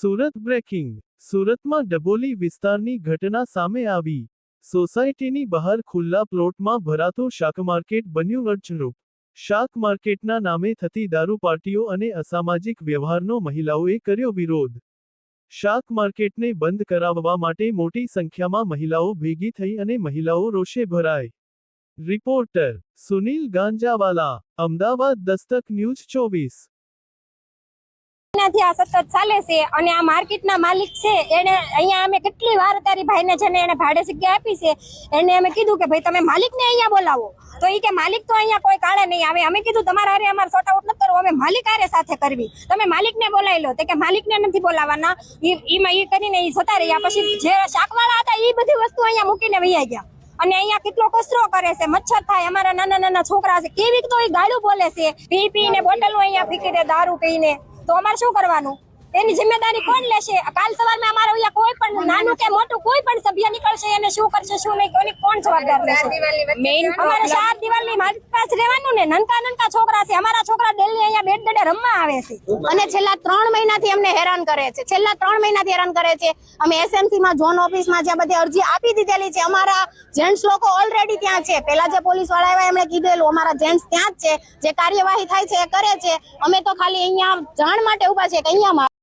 Surat breaking. સુરતમાં ડબોલી વિસ્તારની ઘટના સામે આવી. સોસાયટીની બહાર ખુલ્લા પ્લોટમાં ભરાતો શાક માર્કેટ બન્યું અડચણરૂપ શાક માર્કેટના નામે થતી દારૂ પાર્ટીઓ અને અસામાજિક વ્યવહારનો મહિલાઓએ કર્યો વિરોધ. શાક માર્કેટને બંધ કરાવવા માટે મોટી સંખ્યામાં મહિલાઓ ભેગી થઈ અને મહિલાઓ રોષે ભરાઈ રિપોર્ટર સુનિલ ગાંજાવાલા, અમદાવાદ દસ્તક ન્યૂઝ ચોવીસ. મહિનાથી આ સતત ચાલે છે અને આ માર્કેટના માલિક છે. એને અહીંયા અમે કેટલી વાર તારી ભાઈને જેને એને ભાડે જગ્યા આપી છે. એને અમે કીધું કે ભાઈ, તમે માલિકને અહીંયા બોલાવો. તો એ કે, માલિક તો અહીંયા કોઈ કાળે નહીં આવે. અમે કીધું, તમારા હારે અમારે સોટ આઉટ નથી કરવું. અમે માલિક હારે સાથે કરવી. તમે માલિકને બોલાવી લો તો કે, માલિકને નથી બોલાવવાના. એમાં એ કરીને એ જતા રહ્યા. પછી જે શાકવાળા હતા એ બધી વસ્તુ અહીંયા મૂકીને વૈયા ગયા. અને અહીંયા કેટલો કચરો કરે છે, મચ્છર થાય, અમારા નાના નાના છોકરા છે. કેવી તો એ ગાડું બોલે છે. પી પીને બોટલો અહીંયા ફીકી દે, દારૂ પીને. તો અમારે શું કરવાનું? એની જિમ્મેદારી કોણ લેશે? કાલ સવારમાં અમારે અહીંયા કોઈ પણ નાનું કે મોટું કોઈ પણ સભ્ય નીકળશે એને શું કરશે શું નહીં કોની કોણ જવાબદાર લેશે? અમારે ચાર દિવાલની મારી પાસે રહેવાનું ને નનકા નનકા છોકરા છે અમારા છોકરા અહીંયા બેટ દડે રમવા આવે છે. અને છેલ્લા ત્રણ મહિનાથી અમને હેરાન કરે છે. છેલ્લા ત્રણ મહિનાથી હેરાન કરે છે. અમે એસએમસી માં ઝોન ઓફિસમાં જ્યાં બધી અરજી આપી દીધેલી છે. અમારા જેન્ટ્સ લોકો ઓલરેડી ત્યાં છે. પેલા જે પોલીસવાળા આવ્યા, એમણે કીધેલું, અમારા જેન્ટ્સ ત્યાં જ છે. જે કાર્યવાહી થાય છે, એ કરે છે. અમે તો ખાલી અહીંયા જાણ માટે ઊભા છે કે અહીંયા